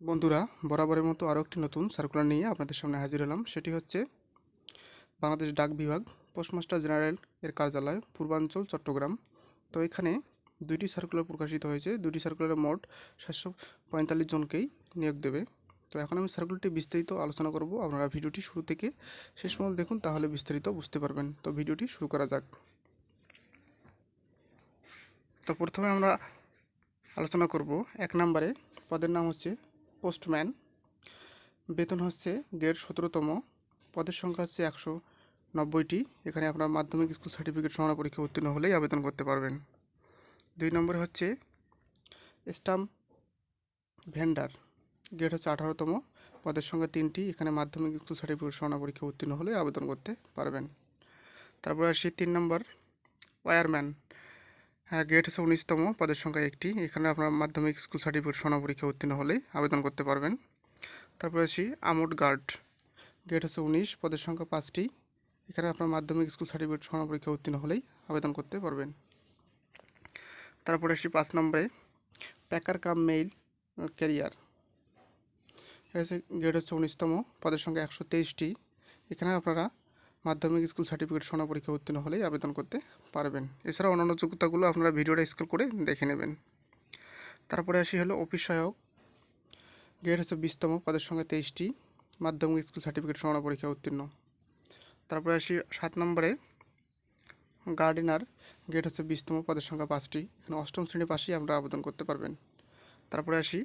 বন্ধুরা, বরাবরের মতো আরও একটি নতুন সার্কুলার নিয়ে আপনাদের সামনে হাজির হলাম। সেটি হচ্ছে বাংলাদেশ ডাক বিভাগ, পোস্টমাস্টার জেনারেল এর কার্যালয়, পূর্বাঞ্চল, চট্টগ্রাম। তো এখানে দুইটি সার্কুলার প্রকাশিত হয়েছে। দুটি সার্কুলারে মোট সাতশো পঁয়তাল্লিশ জনকেই নিয়োগ দেবে। তো এখন আমি সার্কুলারটি বিস্তারিত আলোচনা করব। আপনারা ভিডিওটি শুরু থেকে শেষ পর্যন্ত দেখুন, তাহলে বিস্তারিত বুঝতে পারবেন। তো ভিডিওটি শুরু করা যাক। তো প্রথমে আমরা আলোচনা করব এক নম্বরে, পদের নাম হচ্ছে পোস্টম্যান। বেতন হচ্ছে গ্রেড সতেরোতম পদের সংখ্যা হচ্ছে একশো নব্বইটি। এখানে আপনার মাধ্যমিক স্কুল সার্টিফিকেট সমানা পরীক্ষা উত্তীর্ণ হলেই আবেদন করতে পারবেন। দুই নম্বরে হচ্ছে স্টাম্প ভেন্ডার। গ্রেড হচ্ছে আঠারোতম। পদের সংখ্যা তিনটি। এখানে মাধ্যমিক স্কুল সার্টিফিকেট সমানা পরীক্ষা উত্তীর্ণ হলে আবেদন করতে পারবেন। তারপরে আসি তিন নম্বর, ওয়ারম্যান। হ্যাঁ গেট হচ্ছে উনিশতম পদের সংখ্যা একটি। এখানে আপনার মাধ্যমিক স্কুল সার্টিফিকেট সোনা পরীক্ষা উত্তীর্ণ হলে আবেদন করতে পারবেন। তারপরে আসি আমোড গার্ড গেট হচ্ছে উনিশ, পদের সংখ্যা পাঁচটি। এখানে আপনার মাধ্যমিক স্কুল সার্টিফিকেট সোনা পরীক্ষা উত্তীর্ণ হলেই আবেদন করতে পারবেন। তারপরে আসি পাঁচ নম্বরে প্যাকার কাম মেইল ক্যারিয়ার এটা হচ্ছে গেট হচ্ছে উনিশতম, পদের সংখ্যা একশো তেইশটি। এখানে আপনারা মাধ্যমিক স্কুল সার্টিফিকেট সোনা পরীক্ষা উত্তীর্ণ হলেই আবেদন করতে পারবেন। এছাড়া অন্যান্য যোগ্যতাগুলো আপনারা ভিডিওটা স্কুল করে দেখে নেবেন। তারপরে আসি হলো অফিস সহায়ক গ্রেড হচ্ছে বিশতম, পদের সঙ্গে তেইশটি, মাধ্যমিক স্কুল সার্টিফিকেট সোনা পরীক্ষা উত্তীর্ণ। তারপরে আসি সাত নম্বরে, গার্ডেনার, গ্রেড হচ্ছে বিশতম, পদের সংখ্যা পাঁচটি। এখানে অষ্টম শ্রেণি পাশেই আপনারা আবেদন করতে পারবেন। তারপরে আসি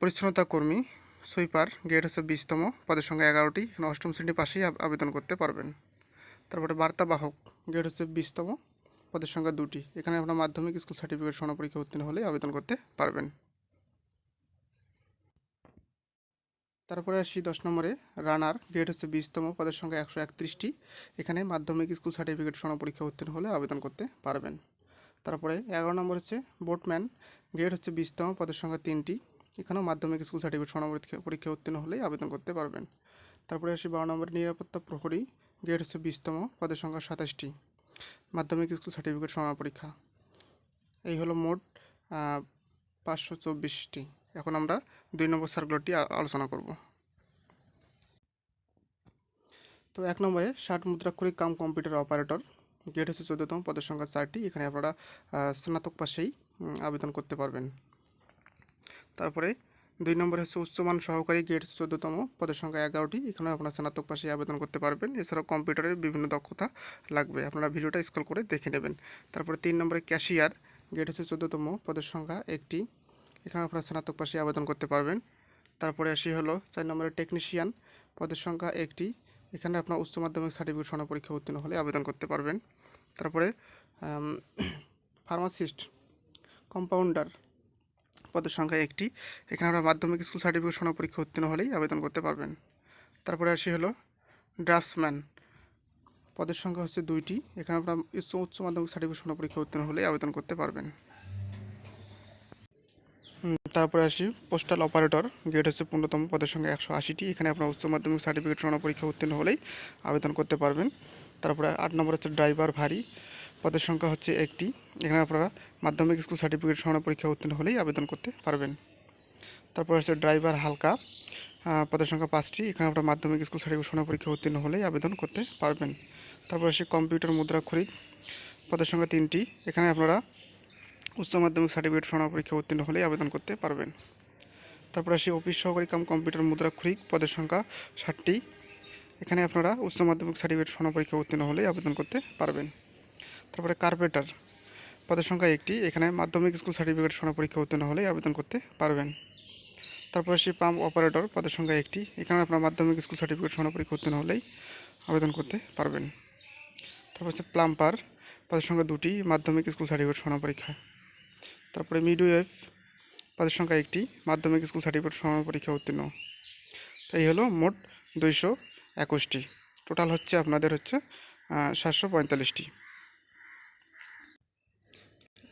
পরিচ্ছন্নতা কর্মী সুইপার, গেট হচ্ছে বিশতম, পদের সংখ্যা এগারোটি, এখানে অষ্টম শ্রেণির পাশেই আবেদন করতে পারবেন। তারপরে বার্তাবাহক, গেট হচ্ছে বিশতম, পদের সংখ্যা দুটি, এখানে আপনার মাধ্যমিক স্কুল সার্টিফিকেট সোনা পরীক্ষা উত্তীর্ণ হলে আবেদন করতে পারবেন। তারপরে আসি দশ নম্বরে, রানার, গেট হচ্ছে বিশতম, পদের সংখ্যা একশো একত্রিশটি, এখানে মাধ্যমিক স্কুল সার্টিফিকেট সোনা পরীক্ষা উত্তীর্ণ হলে আবেদন করতে পারবেন। তারপরে এগারো নম্বর হচ্ছে বোটম্যান, গেট হচ্ছে বিশতম, পদের সংখ্যা তিনটি এখানেও মাধ্যমিক স্কুল সার্টিফিকেট সোনা পরীক্ষা উত্তীর্ণ হলেই আবেদন করতে পারবেন। তারপরে আসি বারো নম্বর নিরাপত্তা প্রহরী গেট হচ্ছে বিশতম পদের সংখ্যা সাতাশটি, মাধ্যমিক স্কুল সার্টিফিকেট সোনা পরীক্ষা। এই হলো মোট পাঁচশো চব্বিশটি। এখন আমরা দুই নম্বর সার্কুলারটি আলোচনা করব। তো এক নম্বরে ষাট মুদ্রাক্ষরিক কাম কম্পিউটার অপারেটর গেট হচ্ছে চোদ্দতম পদের সংখ্যা চারটি। এখানে আপনারা স্নাতক পাশেই আবেদন করতে পারবেন। তারপরে দুই নম্বরে হচ্ছে উচ্চমান সহকারী গ্রেড চোদ্দতম পদের সংখ্যা এগারোটি। এখানে আপনার স্নাতক পাশে আবেদন করতে পারবেন। এছাড়াও কম্পিউটারের বিভিন্ন দক্ষতা লাগবে। আপনারা ভিডিওটা স্ক্রল করে দেখে নেবেন। তারপরে তিন নম্বরে ক্যাশিয়ার, গ্রেড হচ্ছে চোদ্দতম পদের সংখ্যা একটি। এখানে আপনার স্নাতক পাশে আবেদন করতে পারবেন। তারপরে আসি হলো চার নম্বরে টেকনিশিয়ান, পদের সংখ্যা একটি। এখানে আপনার উচ্চ মাধ্যমিক সার্টিফিকেট সোনা পরীক্ষা উত্তীর্ণ হলে আবেদন করতে পারবেন। তারপরে ফার্মাসিস্ট কম্পাউন্ডার পদের সংখ্যা একটি। এখানে আমরা মাধ্যমিক স্কুল সার্টিফিকেট সোনা পরীক্ষা উত্তীর্ণ হলেই আবেদন করতে পারবেন। তারপরে আসি হলো ড্রাফটসম্যান পদের সংখ্যা হচ্ছে দুইটি। এখানে আপনার উচ্চ উচ্চ মাধ্যমিক সার্টিফিকেট সোনা পরীক্ষা উত্তীর্ণ হলেই আবেদন করতে পারবেন। তারপরে আসি পোস্টাল অপারেটর গেট হচ্ছে পূর্ণতম, পদের সংখ্যা একশো আশিটি। এখানে আপনার উচ্চ মাধ্যমিক সার্টিফিকেট সোনা পরীক্ষা উত্তীর্ণ হলেই আবেদন করতে পারবেন। তারপরে আট নম্বর হচ্ছে ড্রাইভার ভারী। পদের সংখ্যা হচ্ছে একটি। এখানে আপনারা মাধ্যমিক স্কুল সার্টিফিকেট সমান পরীক্ষা উত্তীর্ণ হলেই আবেদন করতে পারবেন। তারপর হচ্ছে ড্রাইভার হালকা পদের সংখ্যা পাঁচটি। এখানে আপনারা মাধ্যমিক স্কুল সার্টিফিকেট সমান পরীক্ষা উত্তীর্ণ হলেই আবেদন করতে পারবেন। তারপর আসে কম্পিউটার মুদ্রাক্ষরিক, পদের সংখ্যা তিনটি। এখানে আপনারা উচ্চ মাধ্যমিক সার্টিফিকেট সমান পরীক্ষা উত্তীর্ণ হলেই আবেদন করতে পারবেন। তারপর আসি অফিস সহকারী কাম কম্পিউটার মুদ্রা মুদ্রাক্ষরিক, পদের সংখ্যা ষাটটি। এখানে আপনারা উচ্চ মাধ্যমিক সার্টিফিকেট সমান পরীক্ষা উত্তীর্ণ হলেই আবেদন করতে পারবেন। তারপরে কার্পেটার পদের সংখ্যা একটি। এখানে মাধ্যমিক স্কুল সার্টিফিকেট সোনা পরীক্ষা উত্তীর্ণ হলে আবেদন করতে পারবেন। তারপরে সে পাম্প অপারেটর পদের সংখ্যা একটি। এখানে আপনার মাধ্যমিক স্কুল সার্টিফিকেট সোনা পরীক্ষা উত্তীর্ণ হলেই আবেদন করতে পারবেন। তারপর হচ্ছে প্লাম্পার পদের সংখ্যা দুটি, মাধ্যমিক স্কুল সার্টিফিকেট সোনা পরীক্ষা। তারপরে মিডওয়েফ পদের সংখ্যা একটি, মাধ্যমিক স্কুল সার্টিফিকেট সোনা পরীক্ষা উত্তীর্ণ। তাই হলো মোট দুইশো একুশটি। টোটাল হচ্ছে আপনাদের হচ্ছে সাতশো পঁয়তাল্লিশটি।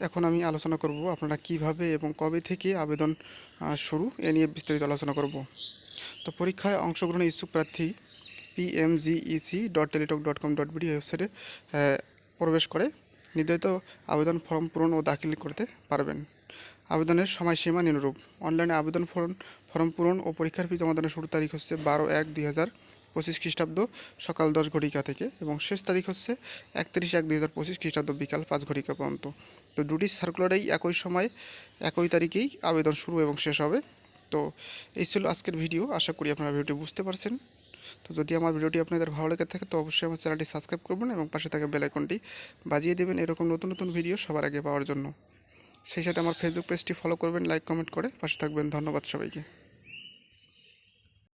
এখন আমি আলোচনা করব আপনারা কীভাবে এবং কবে থেকে আবেদন শুরু এ নিয়ে বিস্তারিত আলোচনা করব। তো পরীক্ষায় অংশগ্রহণের ইচ্ছুক প্রার্থী PMGEC dot Teletalk dot com dot BD ওয়েবসাইটে প্রবেশ করে নির্ধারিত আবেদন ফর্ম পূরণ ও দাখিল করতে পারবেন। আবেদনের সময়সীমা নিম্নরূপ। অনলাইনে আবেদন ফর্ম ফর্ম পূরণ ও পরীক্ষার ফি জমাদানের শুরু তারিখ হচ্ছে বারো এক দুই হাজার পঁচিশ খ্রিস্টাব্দ সকাল দশ ঘটিকা থেকে এবং শেষ তারিখ হচ্ছে একত্রিশ এক দুই হাজার পঁচিশ খ্রিস্টাব্দ বিকাল পাঁচ ঘটিকা পর্যন্ত। তো দুটি সার্কুলারেই একই সময়, একই তারিখেই আবেদন শুরু এবং শেষ হবে। তো এই ছিল আজকের ভিডিও। আশা করি আপনারা ভিডিওটি বুঝতে পারছেন। তো যদি আমার ভিডিওটি আপনাদের ভালো লেগে থাকে, তো অবশ্যই আমার চ্যানেলটি সাবস্ক্রাইব করবেন এবং পাশে থাকা বেল আইকনটি বাজিয়ে দেবেন এরকম নতুন নতুন ভিডিও সবার আগে পাওয়ার জন্য। সেই সাথে আমার ফেসবুক পেজটি ফলো করবেন লাইক কমেন্ট করে পাশে থাকবেন। ধন্যবাদ সবাইকে।